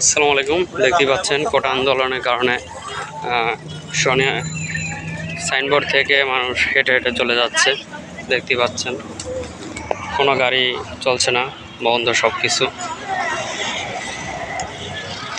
আসসালামু আলাইকুম। দেখতে পাচ্ছেন কোটা আন্দোলনের কারণে শনি সাইনবোর্ড থেকে মানুষ হেঁটে হেঁটে চলে যাচ্ছে। দেখতে পাচ্ছেন, কোনো গাড়ি চলছে না, বন্ধ সব কিছু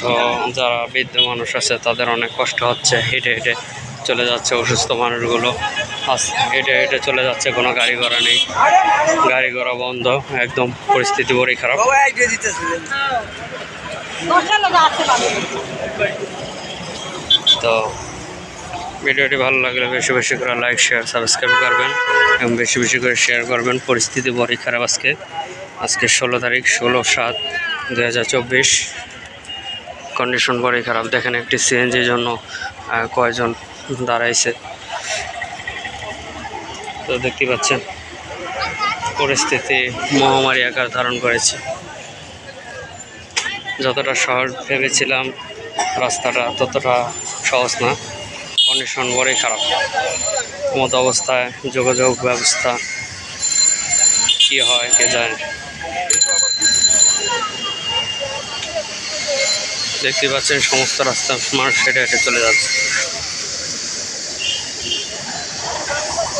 তো যারা বৃদ্ধ মানুষ আছে, তাদের অনেক কষ্ট হচ্ছে হেঁটে হেঁটে। চলে যাচ্ছে অসুস্থ মানুষগুলো। আস হেঁটে হেঁটে চলে যাচ্ছে কোনো গাড়ি ঘোড়া নেই। গাড়ি ঘোড়া বন্ধ একদম পরিস্থিতি বড়ই খারাপ। তো ভিডিওটি ভালো লাগলে বেশি বেশি করে লাইক শেয়ার সাবস্ক্রাইব করবেন এবং বেশি বেশি করে শেয়ার করবেন। পরিস্থিতি বড়ই খারাপ আজকে। আজকে ষোলো তারিখ ষোলো সাত দু হাজার চব্বিশ। কন্ডিশন বড়ই খারাপ। দেখেন একটি সিএনজির জন্য কয়জন দাঁড়াইছে। তো দেখতে পাচ্ছেন, পরিস্থিতি মহামারী আকার ধারণ করেছে। যতটা সহজ ভেবেছিলাম, রাস্তাটা ততটা সহজ না কন্ডিশন বড়ই খারাপ। মতো অবস্থায় যোগাযোগ ব্যবস্থা কী হয় কে জানে। দেখতে পাচ্ছেন, সমস্ত রাস্তা মানুষ হেঁটে হেঁটে চলে যাচ্ছে।